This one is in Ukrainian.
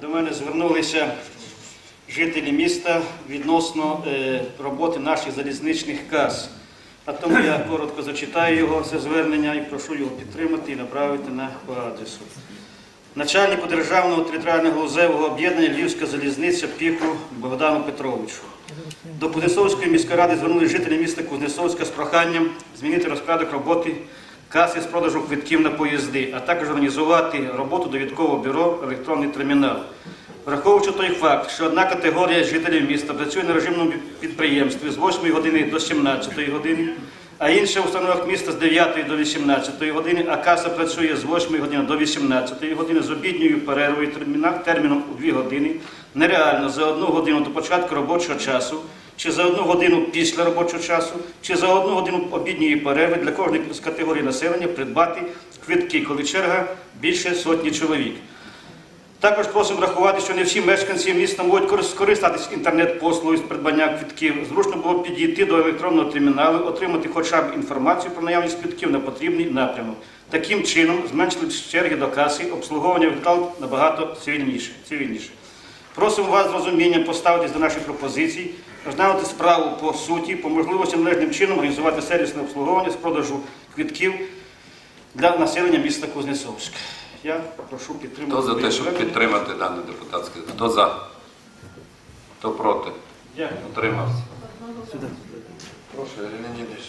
До мене звернулися жителі міста відносно е, роботи наших залізничних кас. А тому я коротко зачитаю його, це звернення, і прошу його підтримати і направити на адресу. Начальнику Державного територіального галузевого об'єднання Львівська залізниця Піку Богдану Петровичу. До Кузнецовської міської ради звернули жителі міста Кузнецовська з проханням змінити розпорядок роботи каси з продажу квитків на поїзди, а також організувати роботу довідкового бюро електронний термінал. Враховуючи той факт, що одна категорія жителів міста працює на режимному підприємстві з 8 години до 17 години, а інша в установах міста з 9 до 18 години, а каса працює з 8 години до 18 години з обідньою перервою терміном у 2 години, нереально за одну годину до початку робочого часу, чи за одну годину після робочого часу, чи за одну годину обідньої перерви для кожної з категорій населення придбати квитки, коли черга більше сотні чоловік. Також просимо врахувати, що не всі мешканці міста можуть корис- скористатись інтернет-послугою з придбання квитків. Зручно було підійти до електронного терміналу, отримати хоча б інформацію про наявність квитків на потрібний напрямок. Таким чином зменшили черги до каси, обслуговування витрат набагато цивільніше. Просимо вас з розумінням поставитись до наших пропозицій, розглянути справу по суті, по можливості належним чином організувати сервісне обслуговування з продажу квитків для населення міста Кузнецовська. Я прошу підтримати. Хто за те, щоб підтримати дане депутатське? Хто за? Хто проти? Дякую. Утримався. Прошу, Ірина Нідич.